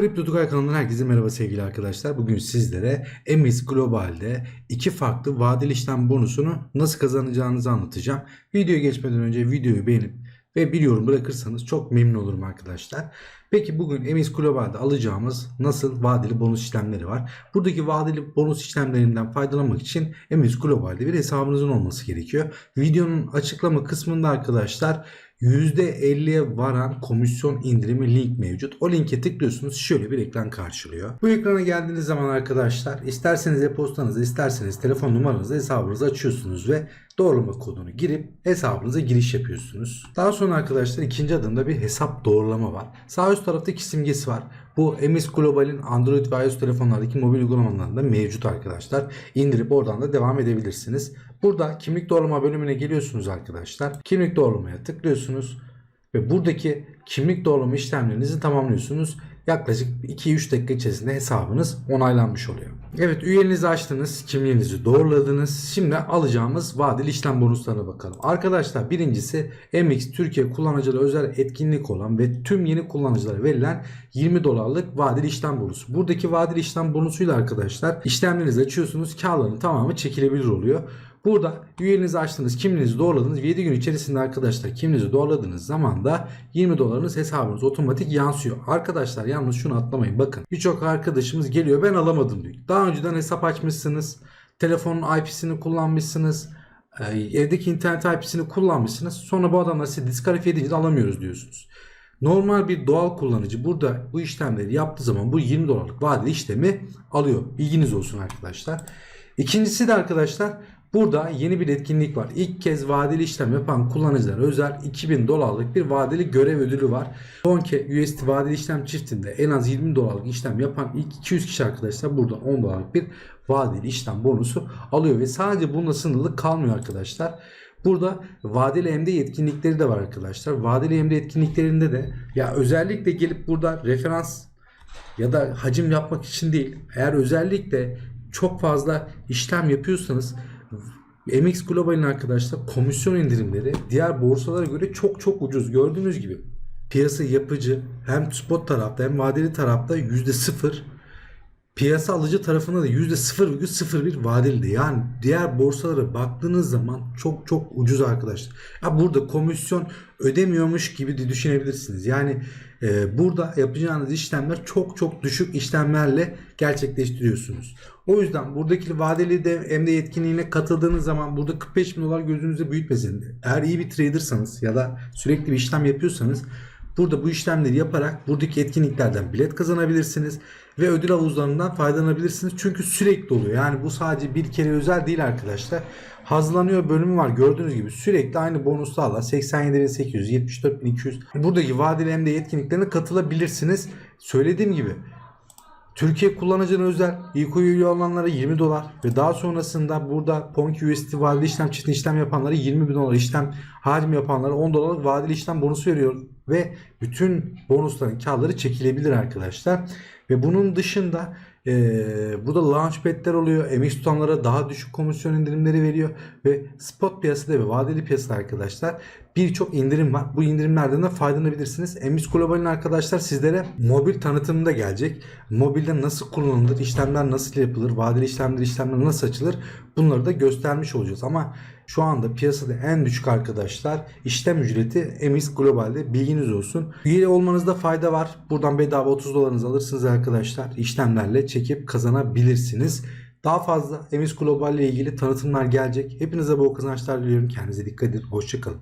Kripto Tugay kanalından herkese merhaba sevgili arkadaşlar. Bugün sizlere MX Global'de iki farklı vadeli işlem bonusunu nasıl kazanacağınızı anlatacağım. Videoya geçmeden önce videoyu beğenip ve bir yorum bırakırsanız çok memnun olurum arkadaşlar. Peki bugün MX Global'de alacağımız nasıl vadeli bonus işlemleri var? Buradaki vadeli bonus işlemlerinden faydalanmak için MX Global'de bir hesabınızın olması gerekiyor. Videonun açıklama kısmında arkadaşlar %50'ye varan komisyon indirimi link mevcut. O linke tıklıyorsunuz şöyle bir ekran karşılıyor. Bu ekrana geldiğiniz zaman arkadaşlar isterseniz e-postanızı isterseniz telefon numaranızı hesabınızı açıyorsunuz ve doğrulama kodunu girip hesabınıza giriş yapıyorsunuz. Daha sonra arkadaşlar ikinci adımda bir hesap doğrulama var. Sağ üst tarafta iki simgesi var. Bu MS Global'in Android ve iOS telefonlardaki mobil uygulamalarında mevcut arkadaşlar. İndirip oradan da devam edebilirsiniz. Burada kimlik doğrulama bölümüne geliyorsunuz arkadaşlar. Kimlik doğrulamaya tıklıyorsunuz ve buradaki kimlik doğrulama işlemlerinizi tamamlıyorsunuz. Yaklaşık 2-3 dakika içerisinde hesabınız onaylanmış oluyor. Evet üyeliğinizi açtınız, kimliğinizi doğruladınız. Şimdi alacağımız vadeli işlem bonuslarına bakalım. Arkadaşlar birincisi MX Türkiye kullanıcılara özel etkinlik olan ve tüm yeni kullanıcılara verilen 20 dolarlık vadeli işlem bonusu. Buradaki vadeli işlem bonusuyla arkadaşlar işlemlerinizi açıyorsunuz. Karların tamamı çekilebilir oluyor. Burada üyeliğinizi açtınız, kimliğinizi doğruladınız ve 7 gün içerisinde arkadaşlar kimliğinizi doğruladığınız zaman da 20 dolarınız hesabınıza otomatik yansıyor. Arkadaşlar yalnız şunu atlamayın bakın. Birçok arkadaşımız geliyor ben alamadım diyor. Daha önceden hesap açmışsınız. Telefonun IP'sini kullanmışsınız. e, Evdeki internet IP'sini kullanmışsınız. Sonra bu adamlar size diskalifiye edince alamıyoruz diyorsunuz. Normal bir doğal kullanıcı burada bu işlemleri yaptığı zaman bu 20 dolarlık vadeli işlemi alıyor. Bilginiz olsun arkadaşlar. İkincisi de arkadaşlar burada yeni bir etkinlik var. İlk kez vadeli işlem yapan kullanıcılara özel 2000 dolarlık bir vadeli görev ödülü var. Son kez USD vadeli işlem çiftinde en az 20 dolarlık işlem yapan ilk 200 kişi arkadaşlar burada 10 dolarlık bir vadeli işlem bonusu alıyor ve sadece bununla sınırlı kalmıyor arkadaşlar. Burada vadeli MD yetkinlikleri de var arkadaşlar. Vadeli MD etkinliklerinde de ya özellikle gelip burada referans ya da hacim yapmak için değil. Eğer özellikle çok fazla işlem yapıyorsanız MX Global'in arkadaşlar komisyon indirimleri diğer borsalara göre çok çok ucuz. Gördüğünüz gibi piyasa yapıcı hem spot tarafta hem vadeli tarafta %0 piyasa alıcı tarafında da %0,01 vadeli yani diğer borsalara baktığınız zaman çok çok ucuz arkadaşlar. Ya burada komisyon ödemiyormuş gibi de düşünebilirsiniz. Yani e, burada yapacağınız işlemler çok çok düşük işlemlerle gerçekleştiriyorsunuz. O yüzden buradaki vadeli de emde yetkinliğine katıldığınız zaman burada 45 bin dolar gözünüzde büyütmesin. Eğer iyi bir tradersanız ya da sürekli bir işlem yapıyorsanız Burada bu işlemleri yaparak buradaki etkinliklerden bilet kazanabilirsiniz ve ödül havuzlarından faydalanabilirsiniz. Çünkü sürekli oluyor. Yani bu sadece bir kere özel değil arkadaşlar. Hazırlanıyor bölümü var gördüğünüz gibi sürekli aynı bonuslarla 87.800, 74.200 buradaki vadeli hem de yetkinliklerine katılabilirsiniz. Söylediğim gibi Türkiye kullanıcına özel ilk üye olanlara 20 dolar ve daha sonrasında burada Ponki USD vadeli işlem çift işlem yapanlara 20 bin dolar işlem hacim yapanlara 10 dolarlık vadeli işlem bonusu veriyor ve bütün bonusların karları çekilebilir arkadaşlar. Ve bunun dışında ee, burada launchpad'ler oluyor. MX tutanlara daha düşük komisyon indirimleri veriyor. Ve spot piyasada ve vadeli piyasada arkadaşlar birçok indirim var. Bu indirimlerden de faydalanabilirsiniz. MX Global'in arkadaşlar sizlere mobil tanıtımı da gelecek. Mobilde nasıl kullanılır, işlemler nasıl yapılır, vadeli işlemler, işlemler nasıl açılır bunları da göstermiş olacağız. Ama şu anda piyasada en düşük arkadaşlar işlem ücreti MX Global'de bilginiz olsun. Üye olmanızda fayda var. Buradan bedava 30 dolarınızı alırsınız arkadaşlar. İşlemlerle çekip kazanabilirsiniz. Daha fazla MX Global ile ilgili tanıtımlar gelecek. Hepinize bol kazançlar diliyorum. Kendinize dikkat edin. Hoşçakalın.